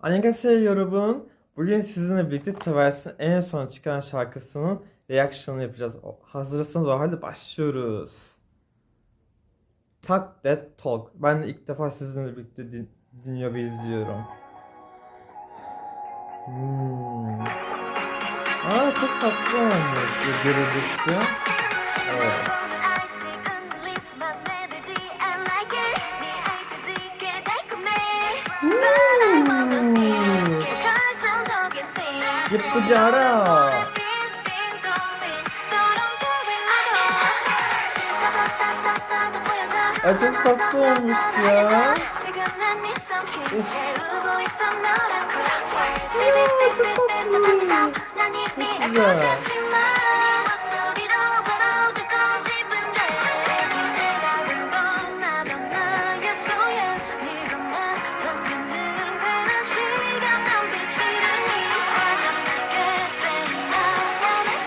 Annyeonghaseyo yorumun bugün sizinle birlikte Twice'ın en son çıkan şarkısının reaksiyonunu yapacağız. Hazırsanız o halde başlıyoruz. Tak That Talk. Ben de ilk defa sizinle birlikte din dinliyor ve izliyorum. Hmm. Aa çok tatlı olmuş bu görüldükte. Evet. Hmm. 예쁘지 않아? 아주 바꿔보시야. 예쁘다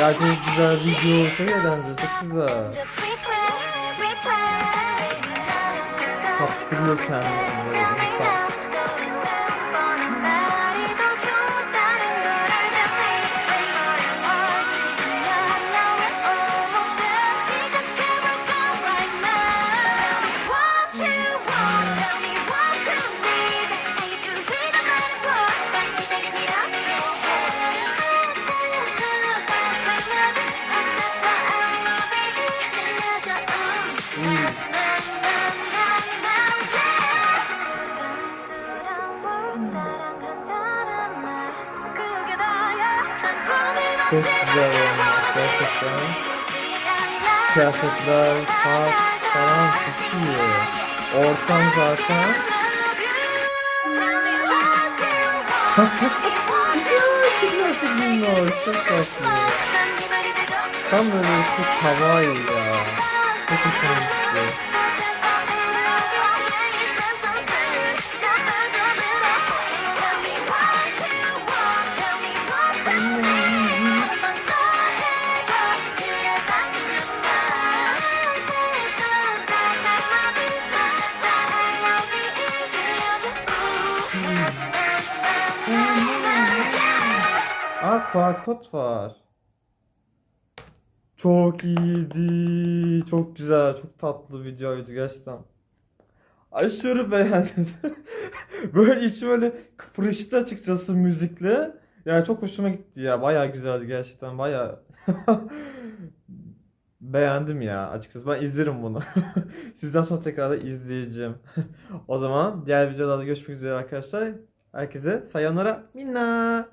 Çok güzel video replay, replay, baby. Kaptırıyor kendini 쑥자라는 따뜻한 kıyafetler, saat falan süslüyor. Ortam zaten Bunlar çok tatlı. Tam böyle şu Hawaii'da. Çok hoşuma gitti. Aa Quarkot var. Çok iyiydi. Çok güzel. Çok tatlı videoydu gerçekten. Aşırı beğendim. böyle içim böyle kıpırıştı açıkçası müzikle. Yani çok hoşuma gitti ya. Bayağı güzeldi gerçekten. Bayağı beğendim ya açıkçası. Ben izlerim bunu. Sizden sonra tekrar da izleyeceğim. o zaman diğer videolarda görüşmek üzere arkadaşlar. Herkese sayonara minna.